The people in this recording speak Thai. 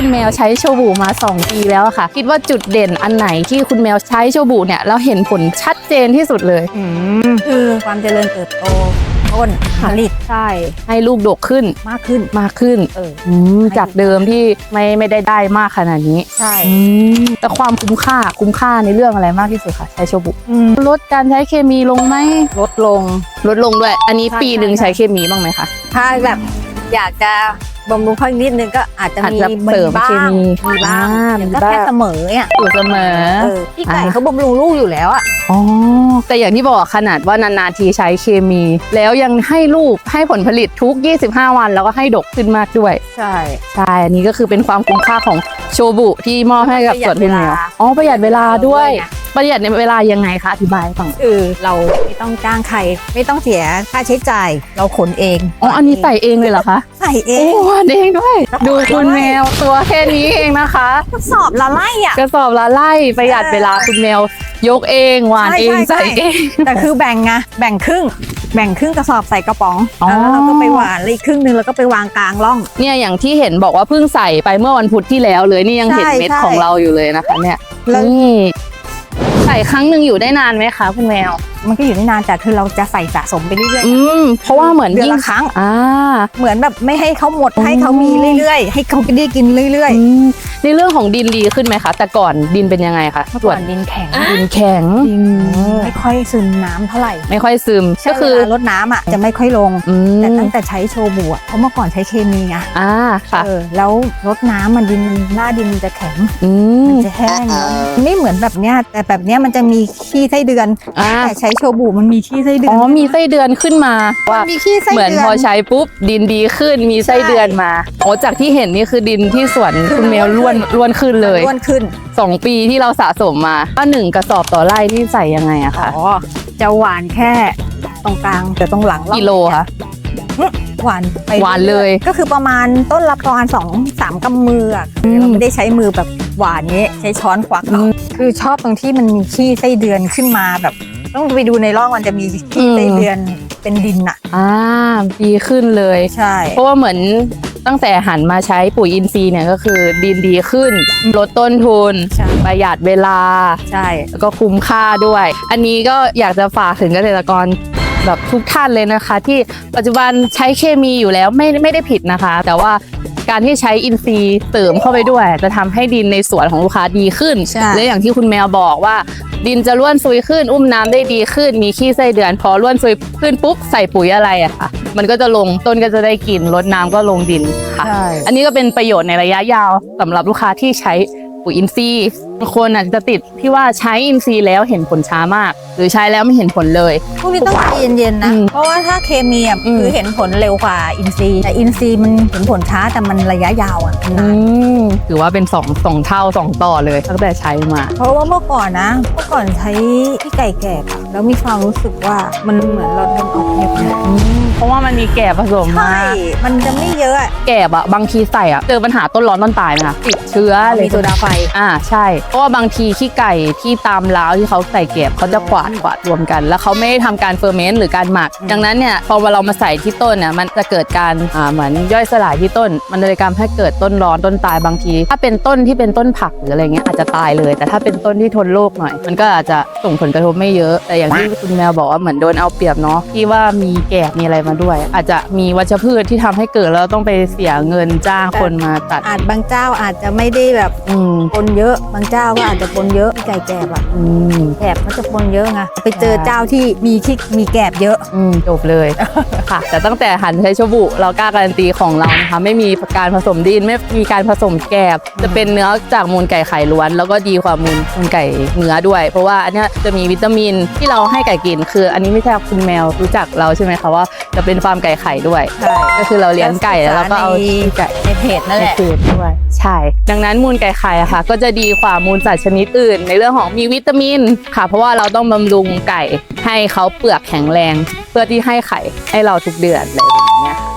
คุณแมวใช้โชบูมา 2 ปีแล้วอะค่ะ คิดว่าจุดเด่นอันไหนที่คุณแมวใช้โชบูเนี่ยแล้วเห็นผลชัดเจนที่สุดเลยอืมคือความเจริญเติบโตต้นผลิตใช่ให้ลูกดกขึ้นมากขึ้นมากขึ้นเอออืมจากเดิมที่ไม่ไม่ได้ได้มากขนาดนี้ใช่อืมแต่ความคุ้มค่าคุ้มค่าในเรื่องอะไรมากที่สุดคะใช้โชบุอืมลดการใช้เคมีลงไหมลดลงลดลงด้วย อันนี้ใช่ปีหนึ่งใช่ใช้เคมีบ้างไหมคะถ้าแบบอยากจะ บำรุงเขาอีกนิดนึงก็อาจจะอาจมีจะเสริมบ้างเคมีมีบ้างอ่าแต่มีก็บ้างแค่เสมออะอยู่เสมอเออพี่ไก่อ่าเขาบำรุงลูกอยู่แล้วอะอ๋อแต่อย่างที่บอกขนาดว่านานๆทีใช้เคมี แล้วยังให้ลูกให้ผลผลิตทุก 25 วันแล้วก็ให้ดกขึ้นมากด้วย ใช่ใช่อันนี้ก็คือเป็นความคุ้มค่าของโชบุที่มอบให้กับสวนพี่แมวประหยัดเวลาอ๋อประหยัดเวลาด้วยด้วยนะ ประหยัดในเวลายังไงคะอธิบายให้ฟังคือเราไม่ต้องจ้างใคร ไม่ต้องเสียค่าใช้จ่าย เราขนเองอ๋ออันนี้ใส่เองเลยเหรอคะใส่เอโอ้งหวานเองด้วย ดูคุณแมวตัวแค่นี้เองนะคะ ทดสอบละไล่อะ กระสอบละไล่ประหยัดเออเวลาคุณแมวยกเองหวานใช่เองใช่ใส่เอง แต่คือแบ่งไงแบ่งครึ่ง แบ่งครึ่งกระสอบใส่กระป๋องอ๋อ แล้วเราก็ไปหวานเลยอีกครึ่งหนึงแล้วก็ไปวางกลางร่อง เนี่ยอย่างที่เห็นบอกว่าเพิ่งใส่ไปเมื่อวันพุธที่แล้วเลยนี่ยังเห็นใช่เม็ดใช่ ของเราอยู่เลยนะคะเนี่ยแล้วนี่ ใส่ครั้งหนึ่งอยู่ได้นานไหมคะคุณแมว มันก็อยู่ได้นานแต่คือเราจะใส่สะสมไปเรื่อยอืมเพราะว่าเหมือนๆเดือนยิ่งละครั้ง อ่า เหมือนแบบไม่ให้เขาหมดอ๋อให้เขามีเรื่อยๆ ให้เขาได้กินเรื่อยอืมในเรื่องของดินดีขึ้นไหมคะ แต่ก่อนดินเป็นยังไงคะๆเมื่อส่ก่วอนนดินแข็งดินแข็งไม่ค่อยซึมน้ำเท่าไหร่ไม่ค่อยซึมก็คือเวลารดน้ำอะจะไม่ค่อยลง อืแต่มตั้งแต่ใช้โชบูอะเพราะเมื่อก่อนใช้เคมีไงอ่าค่ะเออแล้วรดน้ำมันดินมันหน้าดินมันจะแข็งอืมมันจะแห้งไม่เหมือนแบบเนี้ยแต่แบบเนี้ยมันจะมีขี้ไส้เดือนอ่าแต่ใช้โชบูมันมีขี้ไส้เดือ๋อนอมีไส้เดือนขึ้นมาว่ามีขี้ไส้เหมือนเดือนพอใช้ปุ๊บดินดีขึ้นมีไส้ใช่เดือนมาโอ้จากที่เห็นนี่คือดินที่สวนคุณแมวล้วนล้วนขึ้นเลยอ้วนขึ้นสองปีที่เราสะสมมาก็หนึ่งกระสอบต่อไร่ที่ใส่ยังไงอะคะอ๋อจะหวานแค่ตรงกลางแต่ตรงหลังเรากิโลคะหวานไปหวานเลย ก็คือประมาณต้นละประมาณสองสามกำมืออะอืมเราไม่ได้ใช้มือแบบหวานนี้ใช้ช้อนควักเอาคือชอบตรงที่มันมีขี้ไส้เดือนขึ้นมาแบบ ต้องไปดูในร่องมันจะมีขี้ไส้เดือนเป็นดินอะ อ่าดีขึ้นเลย ใช่ เพราะว่าเหมือนตั้งแต่หันมาใช้ปุ๋ยอินทรีย์เนี่ยก็คือดินดีขึ้น ลดต้นทุน ใช่ ประหยัดเวลา ใช่ แล้วก็คุ้มค่าด้วย อันนี้ก็อยากจะฝากถึงเกษตรกรแบบทุกท่านเลยนะคะ ที่ปัจจุบันใช้เคมีอยู่แล้วไม่ไม่ได้ผิดนะคะ แต่ว่าการที่ใช้อินทรีย์เสริมเข้าไปด้วย จะทำให้ดินในสวนของลูกค้าดีขึ้น ใช่ และอย่างที่คุณแมวบอกว่า ดินจะร่วนซุยขึ้น อุ้มน้ำได้ดีขึ้น มีขี้ไส้เดือน พอร่วนซุยขึ้นปุ๊บใส่ปุ๋ยอะไรอะค่ะ มันก็จะลงต้นก็จะได้กินลดน้ำก็ลงดินค่ะใช่อันนี้ก็เป็นประโยชน์ในระยะยาวสำหรับลูกค้าที่ใช้ปุ๋ยอินทรีย์บางคนอาจจะติดที่ว่าใช้อินทรีย์แล้วเห็นผลช้ามาก หรือใช้แล้วไม่เห็นผลเลย พวกนี้ต้องใจเย็นๆนะ อืมเพราะว่าถ้าเคมีอะอืม คือเห็นผลเร็วกว่าอินทรีย์แต่อินทรีย์มันเห็นผลช้าแต่มันระยะยาวอะมันนานมถือว่าเป็นสองสองเท่าสองต่อเลยตั้งแต่ใช้มา เพราะว่าเมื่อก่อนนะเมื่อก่อนใช้พี่ไก่แกบอะแล้วมีความรู้สึกว่ามันเหมือนเราโดนออกเห็บเนี่ยเพราะว่ามันมีแก่ผสมใช่ มามันจะไม่เยอะอะแก่อะบางทีใส่อะเจอปัญหาต้นร้อนต้นตายไหมคะติดเชื้ออะไรมีโซดาไฟ อ่าใช่เพราะว่าบางทีขี้ไก่ที่ตามร้าวที่เขาใส่แกบเขาจะกวาดกวาดรวมกัน แล้วเขาไม่ได้ทำการเฟอร์เมนต์หรือการหมักอืมดังนั้นเนี่ยพอเรามาใส่ที่ต้นเนี่ยมันจะเกิดการอ่าเหมือนย่อยสลายที่ต้น มันเลยทำให้เกิดต้นร้อนต้นตายบางที ถ้าเป็นต้นที่เป็นต้นผักหรืออะไรเงี้ยอาจจะตายเลย แต่ถ้าเป็นต้นที่ทนโรคหน่อย มันก็อาจจะส่งผลกระทบไม่เยอะ แต่อย่างที่คุณแมวบอกว่าเหมือนโดนเอาเปรียบเนาะที่ว่ามีแกบมีอะไรมาด้วย อาจจะมีวัชพืชที่ทำให้เกิดแล้วต้องไปเสียเงินจ้างคนมาตัดอาจบางเจ้าอาจจะไม่ได้แบบอืมปนเยอะบางเจ้าก็อาจจะปนเยอะพี่ไก่แกบอะอืมแกบก็จะปนเยอะไงไปเจอเจ้าที่มีที่มีแกบเยอะอืมจบเลยค่ะ แต่ตั้งแต่หันใช้ชบุ เรากล้าการันตีของเรานะคะไม่มีการผสมดินไม่มีการผสมแกบ จะเป็นเนื้อจากมูลไก่ไข่ล้วน แล้วก็ดีกว่ามูลมูลไก่เนื้อด้วย เพราะว่าอันเนี้ยจะมีวิตามินที่เราให้ไก่กิน คือ อันนี้ไม่ใช่คุณแมวรู้จักเราใช่ไหมคะว่าจะเป็นฟาร์มไก่ไข่ด้วยใช่ก็คือเราเลี้ยงไก่แล้วเราก็เอาขี้ไก่ในเพจนั่นแหละในเพจด้วยใช่ ดังนั้นมูลไก่ไข่อะค่ะ ก็จะดีกว่ามูลสัตว์ชนิดอื่น ในเรื่องของมีวิตามินค่ะ เพราะว่าเราต้องบำรุงไก่ให้เขาเปลือกแข็งแรง เพื่อที่ให้ไข่ให้เราทุกเดือนอะไรอย่างเงี้ย